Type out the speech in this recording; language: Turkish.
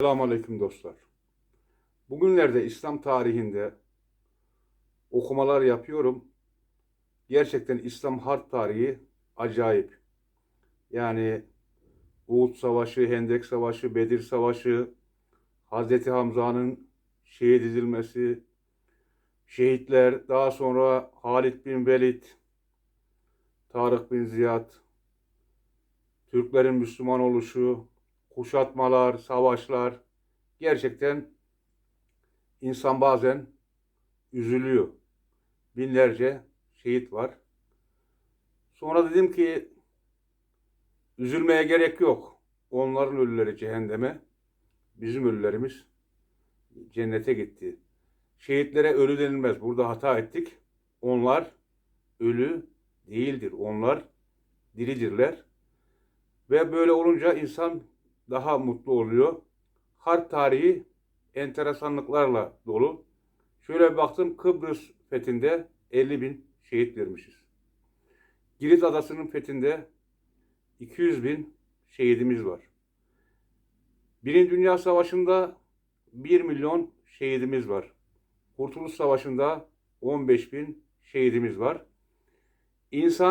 Selamünaleyküm dostlar. Bugünlerde İslam tarihinde okumalar yapıyorum. Gerçekten İslam harp tarihi acayip. Yani Uhud Savaşı, Hendek Savaşı, Bedir Savaşı, Hazreti Hamza'nın şehit edilmesi, şehitler, daha sonra Halid bin Velid, Tarık bin Ziyad, Türklerin Müslüman oluşu, kuşatmalar, savaşlar gerçekten insan bazen üzülüyor. Binlerce şehit var. Sonra dedim ki üzülmeye gerek yok. Onların ölüleri cehenneme, bizim ölülerimiz cennete gitti. Şehitlere ölü denilmez. Burada hata ettik. Onlar ölü değildir. Onlar diridirler. Ve böyle olunca insan daha mutlu oluyor. Harp tarihi enteresanlıklarla dolu. Şöyle baktım Kıbrıs fethinde 50 bin şehit vermişiz. Girit Adası'nın fethinde 200 bin şehidimiz var. Birinci Dünya Savaşı'nda 1 milyon şehidimiz var. Kurtuluş Savaşı'nda 15 bin şehidimiz var. İnsan